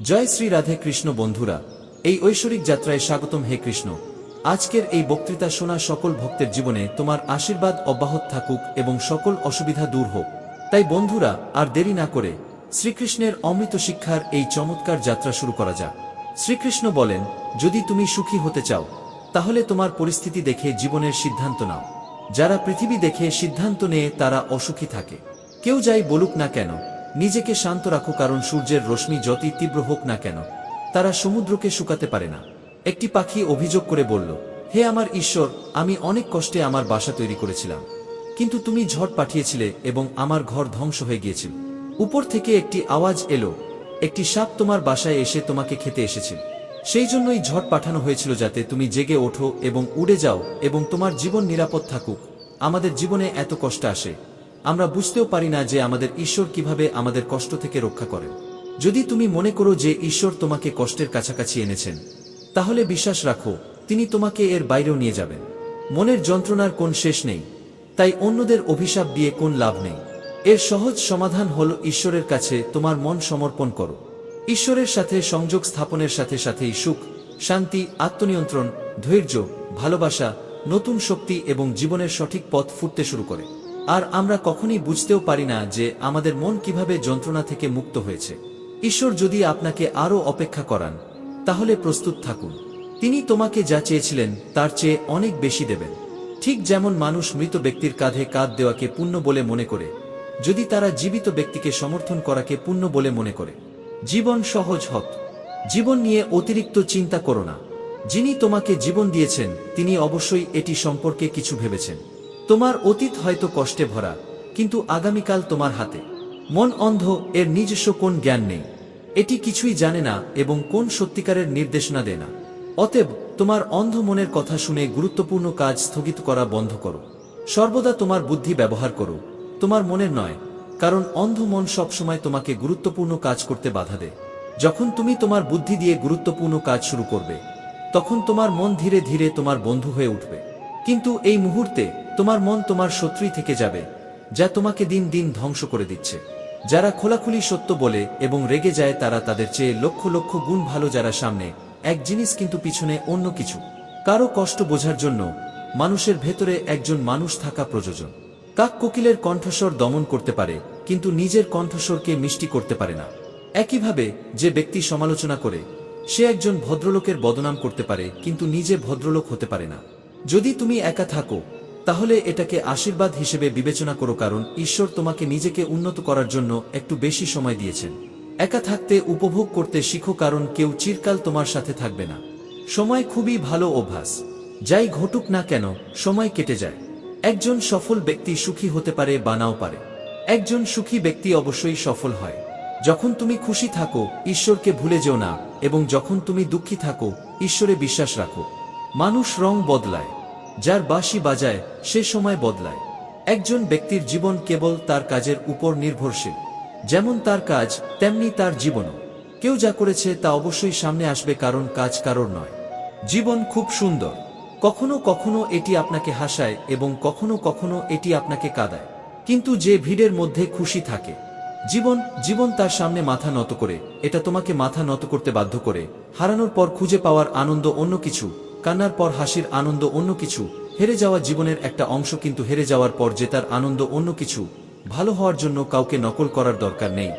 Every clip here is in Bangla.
জয় শ্রী রাধে কৃষ্ণ বন্ধুরা, এই ঐশ্বরিক যাত্রায় স্বাগতম হে কৃষ্ণ। আজকের এই বক্তৃতা শোনা সকল ভক্তের জীবনে তোমার আশীর্বাদ অব্যাহত থাকুক এবং সকল অসুবিধা দূর হোক। তাই বন্ধুরা, আর দেরি না করে শ্রীকৃষ্ণের অমৃত শিক্ষার এই চমৎকার যাত্রা শুরু করা যাক। শ্রীকৃষ্ণ বলেন, যদি তুমি সুখী হতে চাও, তাহলে তোমার পরিস্থিতি দেখে জীবনের সিদ্ধান্ত নাও। যারা পৃথিবী দেখে সিদ্ধান্ত নিয়ে তারা অসুখী থাকে। কেউ যাই বলুক না কেন নিজেকে শান্ত রাখো কারণ সূর্যের রশ্মি যতই তীব্র হোক না কেন, তারা সমুদ্রকে শুকাতে পারে না। একটি পাখি অভিযোগ করে বলল, হে আমার ঈশ্বর, আমি অনেক কষ্টে আমার বাসা তৈরি করেছিলাম। কিন্তু তুমি ঝড় পাঠিয়েছিলে এবং আমার ঘর ধ্বংস হয়ে গিয়েছিল। উপর থেকে একটি আওয়াজ এলো, একটি সাপ তোমার বাসায় এসে তোমাকে খেতে এসেছিল সেই জন্যই ঝড় পাঠানো হয়েছিল যাতে তুমি জেগে ওঠো এবং উড়ে যাও এবং তোমার জীবন নিরাপদ থাকুক। আমাদের জীবনে এত কষ্ট আসে। আমরা বুঝতেও পারি না যে আমাদের ঈশ্বর কীভাবে আমাদের কষ্ট থেকে রক্ষা করেন। যদি তুমি মনে করো যে ঈশ্বর তোমাকে কষ্টের কাছাকাছি এনেছেন, তাহলে বিশ্বাস রাখো, তিনি তোমাকে এর বাইরেও নিয়ে যাবেন। মনের যন্ত্রণার কোন শেষ নেই, তাই অন্যদের অভিশাপ দিয়ে কোন লাভ নেই। এর সহজ সমাধান হল ঈশ্বরের কাছে তোমার মন সমর্পণ করো। ঈশ্বরের সাথে সংযোগ স্থাপনের সাথে সাথেই সুখ, শান্তি, আত্মনিয়ন্ত্রণ, ধৈর্য, ভালোবাসা, নতুন শক্তি এবং জীবনের সঠিক পথ ফুটতে শুরু করে। আর আমরা কখনই বুঝতেও পারি না যে আমাদের মন কীভাবে যন্ত্রণা থেকে মুক্ত হয়েছে। ঈশ্বর যদি আপনাকে আরও অপেক্ষা করান, তাহলে প্রস্তুত থাকুন। তিনি তোমাকে যা চেয়েছিলেন, তার চেয়ে অনেক বেশি দেবেন। ঠিক যেমন মানুষ মৃত ব্যক্তির কাঁধে কাঁধ দেওয়াকে পুণ্য বলে মনে করে, যদি তারা জীবিত ব্যক্তিকে সমর্থন করাকে পুণ্য বলে মনে করে। জীবন সহজ হত। জীবন নিয়ে অতিরিক্ত চিন্তা করো না। যিনি তোমাকে জীবন দিয়েছেন, তিনি অবশ্যই এটি সম্পর্কে কিছু ভেবেছেন। তোমার অতীত হয়তো কষ্টে ভরা, কিন্তু আগামীকাল তোমার হাতে। মন অন্ধ, এর নিজস্ব কোন জ্ঞান নেই। এটি কিছুই জানে না এবং কোন সত্যিকারের নির্দেশনা দেয় না। অতএব, তোমার অন্ধ মনের কথা শুনে গুরুত্বপূর্ণ কাজ স্থগিত করা বন্ধ করো। সর্বদা তোমার বুদ্ধি ব্যবহার করো। তোমার মনের নয়, কারণ অন্ধ মন সবসময় তোমাকে গুরুত্বপূর্ণ কাজ করতে বাধা দেয়। যখন তুমি তোমার বুদ্ধি দিয়ে গুরুত্বপূর্ণ কাজ শুরু করবে, তখন তোমার মন ধীরে ধীরে তোমার বন্ধু হয়ে উঠবে। কিন্তু এই মুহূর্তে তোমার মন তোমার শত্রুই থেকে যাবে, যা তোমাকে দিন দিন ধ্বংস করে দিচ্ছে। যারা খোলাখুলি সত্য বলে এবং রেগে যায় তারা তাদের চেয়ে লক্ষ লক্ষ গুণ ভালো যারা সামনে, এক জিনিস কিন্তু পিছনে অন্য কিছু। কারও কষ্ট বোঝার জন্য মানুষের ভেতরে একজন মানুষ থাকা প্রয়োজন। কাক কোকিলের কণ্ঠস্বর দমন করতে পারে, কিন্তু নিজের কণ্ঠস্বরকে মিষ্টি করতে পারে না। একইভাবে, যে ব্যক্তি সমালোচনা করে, সে একজন ভদ্রলোকের বদনাম করতে পারে, কিন্তু নিজে ভদ্রলোক হতে পারে না। যদি তুমি একা থাকো তাহলে এটাকে আশীর্বাদ হিসেবে বিবেচনা করো কারণ ঈশ্বর তোমাকে নিজেকে উন্নত করার জন্য একটু বেশি সময় দিয়েছেন। একা থাকতে উপভোগ করতে শিখো কারণ কেউ চিরকাল তোমার সাথে থাকবে না। সময় খুবই ভালো অভ্যাস। যাই ঘটুক না কেন, সময় কেটে যায়। একজন সফল ব্যক্তি সুখী হতে পারে বা নাও পারে। একজন সুখী ব্যক্তি অবশ্যই সফল হয়। যখন তুমি খুশি থাকো, ঈশ্বরকে ভুলে যেও না, এবং যখন তুমি দুঃখী থাকো, ঈশ্বরে বিশ্বাস রাখো। মানুষ রং বদলায়। যার বাঁশি বাজায়, সে সময় বদলায়। একজন ব্যক্তির জীবন কেবল তার কাজের উপর নির্ভরশীল। যেমন তার কাজ, তেমনি তার জীবনও। কেউ যা করেছে তা অবশ্যই সামনে আসবে কারণ কাজ কারোর নয়। জীবন খুব সুন্দর। কখনো কখনো এটি আপনাকে হাসায় এবং কখনো কখনো এটি আপনাকে কাদায়। কিন্তু যে ভিড়ের মধ্যে খুশি থাকে। জীবন জীবন তার সামনে মাথা নত করে, এটা তোমাকে মাথা নত করতে বাধ্য করে। হারানোর পর খুঁজে পাওয়ার আনন্দ অন্য কিছু। কান্নার পর হাসির আনন্দ অন্য কিছু। হেরে যাওয়া জীবনের একটা অংশ কিন্তু হেরে যাওয়ার পর জেতার আনন্দ অন্য কিছু, ভালো হওয়ার জন্য কাউকে নকল করার দরকার নেই।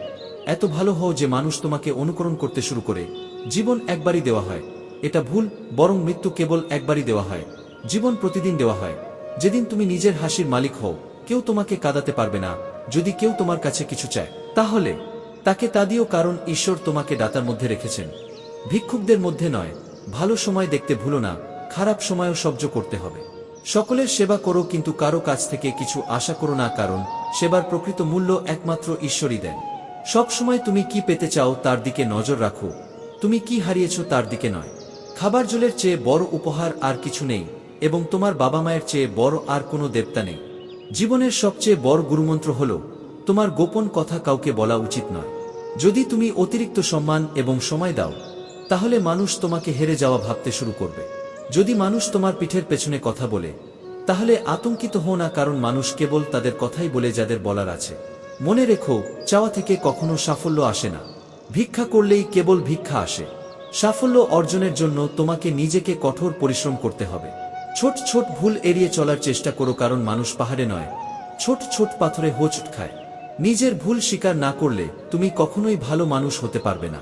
এত ভালো হও যে মানুষ তোমাকে অনুকরণ করতে শুরু করে। জীবন একবারই দেওয়া হয়। এটা ভুল, বরং মৃত্যু কেবল একবারই দেওয়া হয়। জীবন প্রতিদিন দেওয়া হয়। যেদিন তুমি নিজের হাসির মালিক হও, কেউ তোমাকে কাঁদাতে পারবে না। যদি কেউ তোমার কাছে কিছু চায়, তাহলে। তাকে তা দিও কারণ ঈশ্বর তোমাকে দাতার মধ্যে রেখেছেন। ভিক্ষুকদের মধ্যে নয়। ভালো সময় দেখতে ভুলো না, খারাপ সময়ও সহ্য করতে হবে। সকলের সেবা করো কিন্তু কারও কাছ থেকে কিছু আশা করো না কারণ সেবার প্রকৃত মূল্য একমাত্র ঈশ্বরই দেন। সব সময় তুমি কি পেতে চাও তার দিকে নজর রাখো। তুমি কি হারিয়েছ তার দিকে নয়। খাবার জলের চেয়ে বড় উপহার আর কিছু নেই এবং তোমার বাবা মায়ের চেয়ে বড় আর কোনো দেবতা নেই। জীবনের সবচেয়ে বড় গুরুমন্ত্র হল, তোমার গোপন কথা কাউকে বলা উচিত নয়। যদি তুমি অতিরিক্ত সম্মান এবং সময় দাও তাহলে মানুষ তোমাকে হেরে যাওয়া ভাবতে শুরু করবে। যদি মানুষ তোমার পিঠের পেছনে কথা বলে, তাহলে আতঙ্কিত হও না কারণ মানুষ কেবল তাদের কথাই বলে যাদের বলার আছে। মনে রেখো, চাওয়া থেকে কখনো সাফল্য আসে না। ভিক্ষা করলেই কেবল ভিক্ষা আসে। সাফল্য অর্জনের জন্য তোমাকে নিজেকে কঠোর পরিশ্রম করতে হবে। ছোট ছোট ভুল এড়িয়ে চলার চেষ্টা করো কারণ মানুষ পাহাড়ে নয়। ছোট ছোট পাথরে হোঁচট খায়। নিজের ভুল স্বীকার না করলে তুমি কখনোই ভালো মানুষ হতে পারবে না।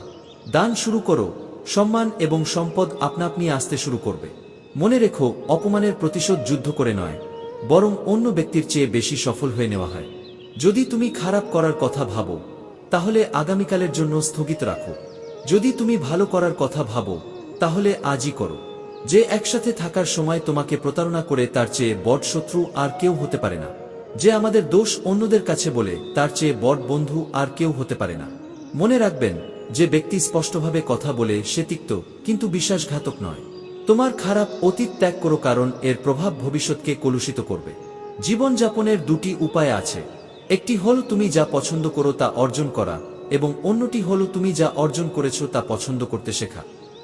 দান শুরু করো সম্মান এবং সম্পদ আপনা আপনি আসতে শুরু করবে। মনে রেখো, অপমানের প্রতিশোধ যুদ্ধ করে নয়, বরং অন্য ব্যক্তির চেয়ে বেশি সফল হয়ে নেওয়া হয়। যদি তুমি খারাপ করার কথা ভাবো, তাহলে আগামীকালের জন্য স্থগিত রাখো। যদি তুমি ভালো করার কথা ভাবো, তাহলে আজই করো। যে একসাথে থাকার সময় তোমাকে প্রতারণা করে তার চেয়ে বট শত্রু আর কেউ হতে পারে না। যে আমাদের দোষ অন্যদের কাছে বলে, তার চেয়ে বট বন্ধু আর কেউ হতে পারে না। মনে রাখবেন যে ব্যক্তি স্পষ্টভাবে কথা বলে সে তিক্ত, কিন্তু বিশ্বাসঘাতক নয়। তোমার খারাপ অতীত ত্যাগ করো কারণ এর প্রভাব ভবিষ্যৎকে কলুষিত করবে। জীবনযাপনের দুটি উপায় আছে। একটি হল তুমি যা পছন্দ করো তা অর্জন করা এবং অন্যটি হল তুমি যা অর্জন করেছ তা পছন্দ করতে শেখা।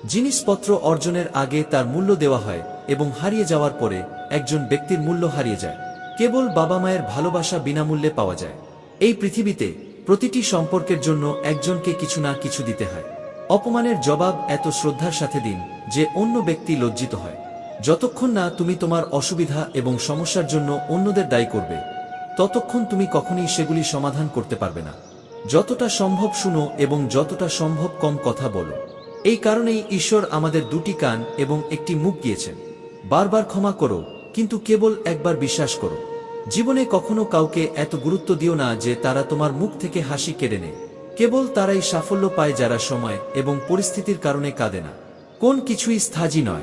জিনিসপত্র অর্জনের আগে তার মূল্য দেওয়া হয় এবং হারিয়ে যাওয়ার পরে একজন ব্যক্তির মূল্য হারিয়ে যায়। কেবল বাবা মায়ের ভালোবাসা বিনামূল্যে পাওয়া যায়। এই পৃথিবীতে প্রতিটি সম্পর্কের জন্য একজনকে কিছু না কিছু দিতে হয়। অপমানের জবাব এত শ্রদ্ধার সাথে দিন, যে অন্য ব্যক্তি লজ্জিত হয়। যতক্ষণ না তুমি তোমার অসুবিধা এবং সমস্যার জন্য অন্যদের দায়ী করবে, ততক্ষণ তুমি কখনই সেগুলি সমাধান করতে পারবে না। যতটা সম্ভব শুনো এবং যতটা সম্ভব কম কথা বলো। এই কারণেই ঈশ্বর আমাদের দুটি কান এবং একটি মুখ দিয়েছেন। বারবার ক্ষমা করো, কিন্তু কেবল একবার বিশ্বাস করো। জীবনে কখনো কাউকে এত গুরুত্ব দিও না যে তারা তোমার মুখ থেকে হাসি কেড়ে নেয়। কেবল তারাই সাফল্য পায় যারা সময় এবং পরিস্থিতির কারণে কাঁদে না। কোন কিছুই স্থায়ী নয়।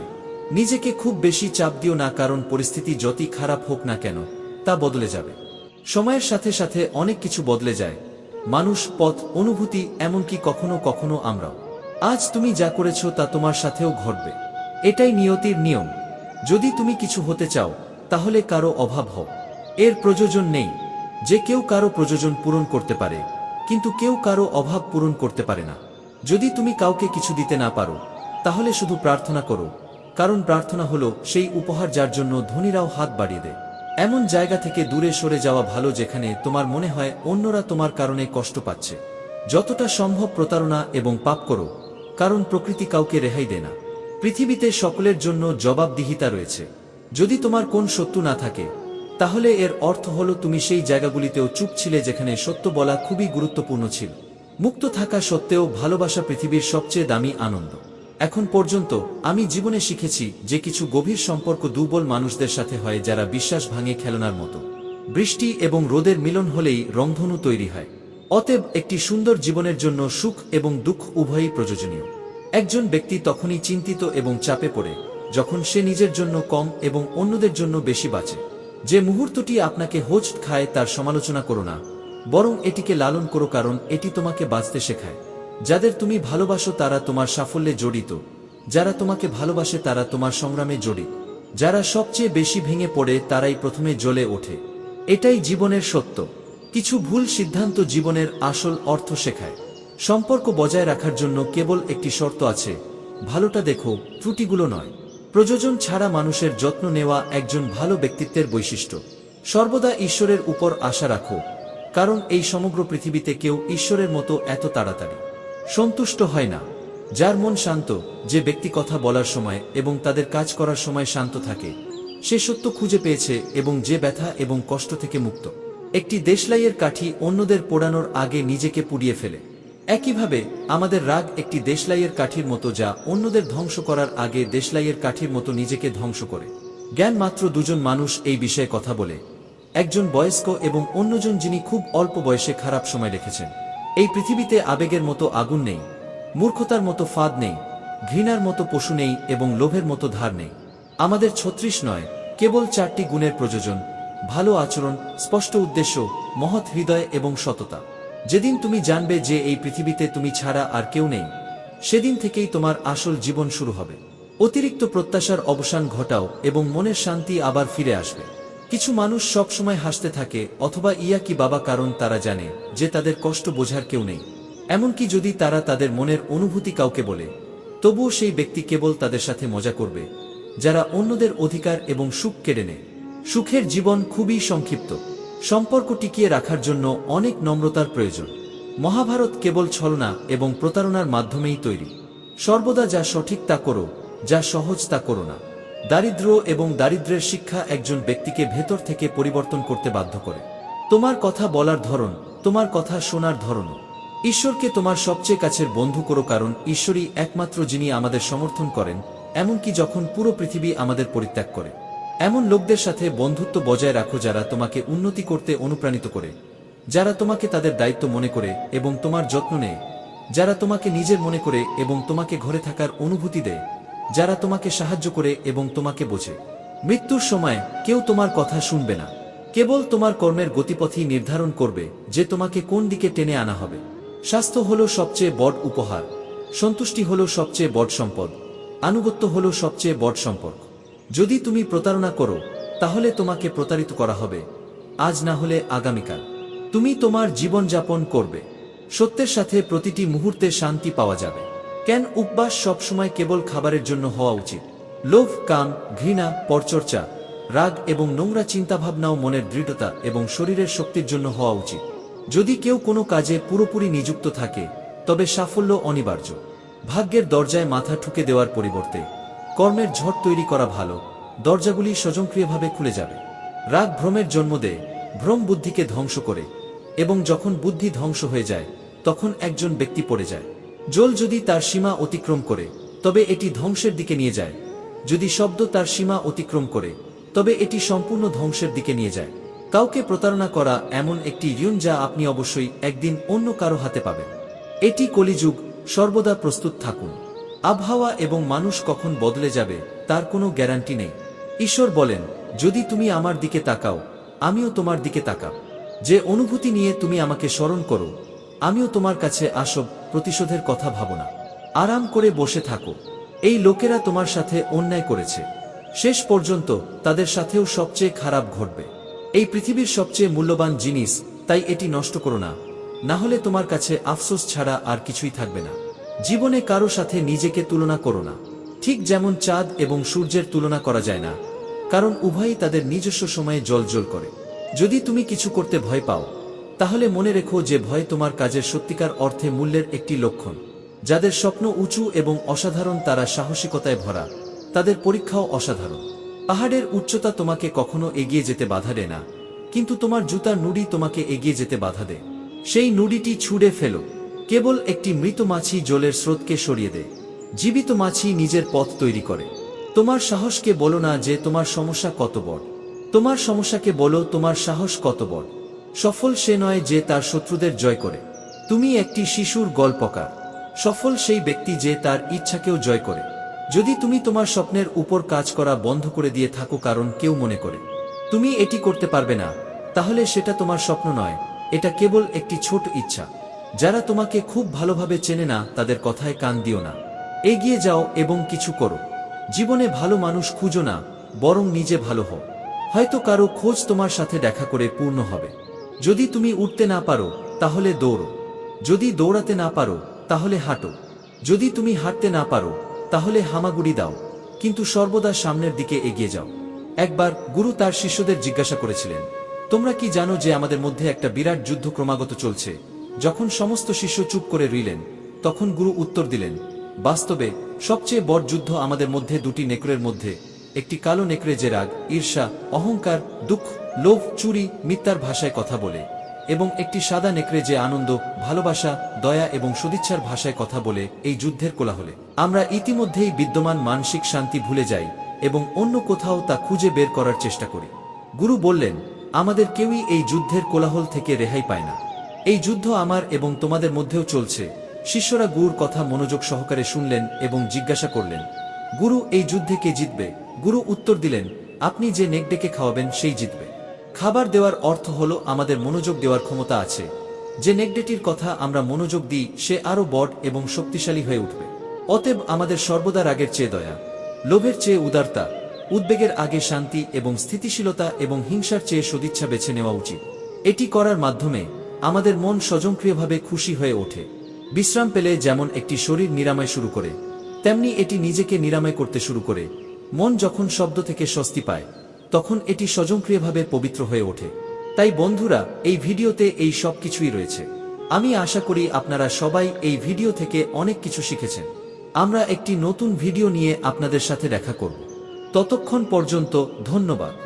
নিজেকে খুব বেশি চাপ দিও না কারণ পরিস্থিতি যতই খারাপ হোক না কেন, তা বদলে যাবে। সময়ের সাথে সাথে অনেক কিছু বদলে যায়। মানুষ, পথ, অনুভূতি এমনকি কখনো কখনো আমরাও। আজ তুমি যা করেছ তা তোমার সাথেও ঘটবে। এটাই নিয়তির নিয়ম। যদি তুমি কিছু হতে চাও, তাহলে কারও অভাব হও। এর প্রয়োজন নেই। যে কেউ কারও প্রয়োজন পূরণ করতে পারে, কিন্তু কেউ কারও অভাব পূরণ করতে পারে না। যদি তুমি কাউকে কিছু দিতে না পারো, তাহলে শুধু প্রার্থনা করো। কারণ প্রার্থনা হলো সেই উপহার যার জন্য ধনীরাও হাত বাড়িয়ে দেয়। এমন জায়গা থেকে দূরে সরে যাওয়া ভালো যেখানে তোমার মনে হয় অন্যরা তোমার কারণে কষ্ট পাচ্ছে। যতটা সম্ভব প্রতারণা এবং পাপ করো, কারণ প্রকৃতি কাউকে রেহাই দেয় না। পৃথিবীতে সকলের জন্য জবাবদিহিতা রয়েছে। যদি তোমার কোন সত্য না থাকে তাহলে এর অর্থ হলো তুমি সেই জায়গাগুলিতেও চুপ ছিলে যেখানে সত্য বলা খুবই গুরুত্বপূর্ণ ছিল। মুক্ত থাকা সত্ত্বেও ভালোবাসা পৃথিবীর সবচেয়ে দামি আনন্দ। এখন পর্যন্ত আমি জীবনে শিখেছি যে কিছু গভীর সম্পর্ক দুর্বল মানুষদের সাথে হয় যারা বিশ্বাস ভাঙে খেলনার মতো। বৃষ্টি এবং রোদের মিলন হলেই রংধনু তৈরি হয়। অতএব একটি সুন্দর জীবনের জন্য সুখ এবং দুঃখ উভয়ই প্রয়োজনীয়। একজন ব্যক্তি তখনই চিন্তিত এবং চাপে পড়ে, যখন সে নিজের জন্য কম এবং অন্যদের জন্য বেশি বাঁচে। যে মুহূর্তটি আপনাকে হোচ খায় তার সমালোচনা করো না, বরং এটিকে লালন করো কারণ এটি তোমাকে বাঁচতে শেখায়। যাদের তুমি ভালোবাসো তারা তোমার সাফল্যে জড়িত, যারা তোমাকে ভালোবাসে তারা তোমার সংগ্রামে জড়িত। যারা সবচেয়ে বেশি ভেঙে পড়ে তারাই প্রথমে জ্বলে ওঠে। এটাই জীবনের সত্য। কিছু ভুল সিদ্ধান্ত জীবনের আসল অর্থ শেখায়। সম্পর্ক বজায় রাখার জন্য কেবল একটি শর্ত আছে, ভালোটা দেখো, ত্রুটিগুলো নয়। প্রযোজন ছাড়া মানুষের যত্ন নেওয়া একজন ভালো ব্যক্তিত্বের বৈশিষ্ট্য। সর্বদা ঈশ্বরের উপর আশা রাখো, কারণ এই সমগ্র পৃথিবীতে কেউ ঈশ্বরের মতো এত তাড়াতাড়ি। সন্তুষ্ট হয় না। যার মন শান্ত, যে ব্যক্তি কথা বলার সময় এবং তাদের কাজ করার সময় শান্ত থাকে, সে সত্য খুঁজে পেয়েছে এবং যে ব্যথা এবং কষ্ট থেকে মুক্ত। একটি দেশলাইয়ের কাঠি অন্যদের পোড়ানোর আগে নিজেকে পুড়িয়ে ফেলে। একইভাবে, আমাদের রাগ একটি দেশলাইয়ের কাঠির মতো যা অন্যদের ধ্বংস করার আগে দেশলাইয়ের কাঠির মতো নিজেকে ধ্বংস করে। জ্ঞান মাত্র দুজন মানুষ এই বিষয়ে কথা বলে। একজন বয়স্ক এবং অন্যজন যিনি খুব অল্প বয়সে খারাপ সময় রেখেছেন এই পৃথিবীতে আবেগের মতো আগুন নেই, মূর্খতার মতো ফাঁদ নেই, ঘৃণার মতো পশু নেই এবং লোভের মতো ধার নেই। আমাদের ছত্রিশ নয়, কেবল চারটি গুণের প্রযোজন, ভালো আচরণ, স্পষ্ট উদ্দেশ্য, মহৎ হৃদয় এবং সততা। যেদিন তুমি জানবে যে এই পৃথিবীতে তুমি ছাড়া আর কেউ নেই, সেদিন থেকেই তোমার আসল জীবন শুরু হবে। অতিরিক্ত প্রত্যাশার অবসান ঘটাও এবং মনের শান্তি আবার ফিরে আসবে। কিছু মানুষ সব সময় হাসতে থাকে, অথবা ইয়া কি বাবা কারণ তারা জানে যে তাদের কষ্ট বোঝার কেউ নেই। এমনকি যদি তারা তাদের মনের অনুভূতি কাউকে বলে, তবুও সেই ব্যক্তি কেবল তাদের সাথে মজা করবে, যারা অন্যদের অধিকার এবং সুখ কেড়ে নেয়। সুখের জীবন খুবই সংক্ষিপ্ত। সম্পর্ক টিকিয়ে রাখার জন্য অনেক নম্রতার প্রয়োজন। মহাভারত কেবল ছলনা এবং প্রতারণার মাধ্যমেই তৈরি। সর্বদা যা সঠিক তা করো, যা সহজ তা করো না। দারিদ্র্য এবং দারিদ্র্যের শিক্ষা একজন ব্যক্তিকে ভেতর থেকে পরিবর্তন করতে বাধ্য করে। তোমার কথা বলার ধরন, তোমার কথা শোনার ধরনও। ঈশ্বরকে তোমার সবচেয়ে কাছের বন্ধু করো কারণ ঈশ্বরই একমাত্র যিনি আমাদের সমর্থন করেন, এমনকি যখন পুরো পৃথিবী আমাদের পরিত্যাগ করে। এমন লোকদের সাথে বন্ধুত্ব বজায় রাখো যারা তোমাকে উন্নতি করতে অনুপ্রাণিত করে, যারা তোমাকে তাদের দায়িত্ব মনে করে এবং তোমার যত্ন নেয়, যারা তোমাকে নিজের মনে করে এবং তোমাকে ঘরে থাকার অনুভূতি দেয়, যারা তোমাকে সাহায্য করে এবং তোমাকে বোঝে। মৃত্যুর সময় কেউ তোমার কথা শুনবে না, কেবল তোমার কর্মের গতিপথই নির্ধারণ করবে যে তোমাকে কোন দিকে টেনে আনা হবে। স্বাস্থ্য হল সবচেয়ে বড় উপহার, সন্তুষ্টি হল সবচেয়ে বড় সম্পদ, আনুগত্য হল সবচেয়ে বড় সম্পর্ক। যদি তুমি প্রতারণা করো, তাহলে তোমাকে প্রতারিত করা হবে। আজ না হলে আগামীকাল। তুমি তোমার জীবনযাপন করবে। সত্যের সাথে প্রতিটি মুহূর্তে শান্তি পাওয়া যাবে। কেন উপবাস সবসময় কেবল খাবারের জন্য হওয়া উচিত? লোভ, কাম, ঘৃণা, পরচর্চা, রাগ এবং নোংরা চিন্তাভাবনাও মনের দৃঢ়তা এবং শরীরের শক্তির জন্য হওয়া উচিত। যদি কেউ কোনো কাজে পুরোপুরি নিযুক্ত থাকে, তবে সাফল্য অনিবার্য। ভাগ্যের দরজায় মাথা ঠুকে দেওয়ার পরিবর্তে কর্মের ঝড় তৈরি করা ভালো, দরজাগুলি স্বজনক্রিয়ভাবে খুলে যাবে। রাগ ভ্রমের জন্ম দেয়, ভ্রম বুদ্ধিকে ধ্বংস করে, এবং যখন বুদ্ধি ধ্বংস হয়ে যায়, তখন একজন ব্যক্তি পড়ে যায়। জল যদি তার সীমা অতিক্রম করে, তবে এটি ধ্বংসের দিকে নিয়ে যায়। যদি শব্দ তার সীমা অতিক্রম করে, তবে এটি সম্পূর্ণ ধ্বংসের দিকে নিয়ে যায়। কাউকে প্রতারণা করা এমন একটি ঋণ যা আপনি অবশ্যই একদিন অন্য কারও হাতে পাবেন। এটি কলিযুগ সর্বদা প্রস্তুত থাকুন। আবহাওয়া এবং মানুষ কখন বদলে যাবে, তার কোনো গ্যারান্টি নেই। ঈশ্বর বলেন, যদি তুমি আমার দিকে তাকাও, আমিও তোমার দিকে তাকাও যে অনুভূতি নিয়ে তুমি আমাকে স্মরণ করো, আমিও তোমার কাছে আসব, প্রতিশোধের কথা ভাবো না। আরাম করে বসে থাকো। এই লোকেরা তোমার সাথে অন্যায় করেছে। শেষ পর্যন্ত তাদের সাথেও সবচেয়ে খারাপ ঘটবে। এই পৃথিবীর সবচেয়ে মূল্যবান জিনিস, তাই এটি নষ্ট করো না। না হলে তোমার কাছে আফসোস ছাড়া আর কিছুই থাকবে না। জীবনে কারও সাথে নিজেকে তুলনা করো না। ঠিক যেমন চাঁদ এবং সূর্যের তুলনা করা যায় না। কারণ উভয়ই তাদের নিজস্ব সময়ে জল করে। যদি তুমি কিছু করতে ভয় পাও, তাহলে মনে রেখো যে ভয় তোমার কাজের সত্যিকার অর্থে মূল্যের একটি লক্ষণ, যাদের স্বপ্ন উঁচু এবং অসাধারণ তারা সাহসিকতায় ভরা। তাদের পরীক্ষাও অসাধারণ। পাহাড়ের উচ্চতা তোমাকে কখনো এগিয়ে যেতে বাধা দেয় না, কিন্তু তোমার জুতার নুড়ি তোমাকে এগিয়ে যেতে বাধা দেয়। সেই নুড়িটি ছুঁড়ে ফেলো। কেবল একটি মৃত মাছি জলের স্রোতকে সরিয়ে দেয়। জীবিত মাছি নিজের পথ তৈরি করে। তোমার সাহসকে বলো না যে তোমার সমস্যা কত বড়। তোমার সমস্যাকে বলো, তোমার সাহস কত বড়। সফল সে নয় যে তার শত্রুদের জয় করে। তুমি একটি শিশুর গল্পকার। সফল সেই ব্যক্তি যে তার ইচ্ছাকেও জয় করে। যদি তুমি তোমার স্বপ্নের উপর কাজ করা বন্ধ করে দিয়ে থাকো কারণ কেউ মনে করে। তুমি এটি করতে পারবে না। তাহলে সেটা তোমার স্বপ্ন নয়। এটা কেবল একটি ছোট ইচ্ছা। যারা তোমাকে খুব ভালোভাবে চেনে না, তাদের কথায় কান দিও না। এগিয়ে যাও এবং কিছু করো। জীবনে ভালো মানুষ খুঁজো না, বরং নিজে ভালো হও। হয়তো কারও খোঁজ তোমার সাথে দেখা করে পূর্ণ হবে। যদি তুমি উঠতে না পারো, তাহলে দৌড়ো। যদি দৌড়াতে না পারো, তাহলে হাঁটো। যদি তুমি হাঁটতে না পারো, তাহলে হামাগুড়ি দাও। কিন্তু সর্বদা সামনের দিকে এগিয়ে যাও। একবার গুরু তার শিষ্যদের জিজ্ঞাসা করেছিলেন, তোমরা কি জানো যে আমাদের মধ্যে একটা বিরাট যুদ্ধ ক্রমাগত চলছে? যখন সমস্ত শিষ্য চুপ করে রইলেন, তখন গুরু উত্তর দিলেন, বাস্তবে সবচেয়ে বড় যুদ্ধ আমাদের মধ্যে দুটি নেকড়ের মধ্যে, একটি কালো নেকড়ে যে রাগ, ঈর্ষা, অহংকার, দুঃখ, লোভ, চুরি, মিথ্যার ভাষায় কথা বলে, এবং একটি সাদা নেকড়ে যে আনন্দ, ভালোবাসা, দয়া এবং সদিচ্ছার ভাষায় কথা বলে, এই যুদ্ধের কোলাহলে। আমরা ইতিমধ্যেই বিদ্যমান মানসিক শান্তি ভুলে যাই এবং অন্য কোথাও তা খুঁজে বের করার চেষ্টা করি। গুরু বললেন, আমাদের কেউই এই যুদ্ধের কোলাহল থেকে রেহাই পায় না। এই যুদ্ধ আমার এবং তোমাদের মধ্যেও চলছে। শিষ্যরা গুরুর কথা মনোযোগ সহকারে শুনলেন এবং জিজ্ঞাসা করলেন, গুরু এই যুদ্ধে কে জিতবে? গুরু উত্তর দিলেন, আপনি যে নেক ডেকে খাওয়াবেন, সেই জিতবে। খাবার দেওয়ার অর্থ হল আমাদের মনোযোগ দেওয়ার ক্ষমতা আছে। যে নেকডেটির কথা আমরা মনোযোগ দিই, সে আরও বড় এবং শক্তিশালী হয়ে উঠবে। অতএব আমাদের সর্বদা রাগের চেয়ে দয়া, লোভের চেয়ে উদারতা, উদ্বেগের আগে শান্তি এবং স্থিতিশীলতা এবং হিংসার চেয়ে সদিচ্ছা বেছে নেওয়া উচিত। এটি করার মাধ্যমে আমাদের মন স্বয়ংক্রিয়ভাবে খুশি হয়ে ওঠে। বিশ্রাম পেলে যেমন একটি শরীর নিরাময় শুরু করে, তেমনি এটি নিজেকে নিরাময় করতে শুরু করে। মন যখন শব্দ থেকে স্বস্তি পায়, তখন এটি স্বয়ংক্রিয়ভাবে পবিত্র হয়ে ওঠে। তাই বন্ধুরা, এই ভিডিওতে এই সব কিছুই রয়েছে। আমি আশা করি আপনারা সবাই এই ভিডিও থেকে অনেক কিছু শিখেছেন। আমরা একটি নতুন ভিডিও নিয়ে আপনাদের সাথে দেখা করব। ততক্ষণ পর্যন্ত ধন্যবাদ।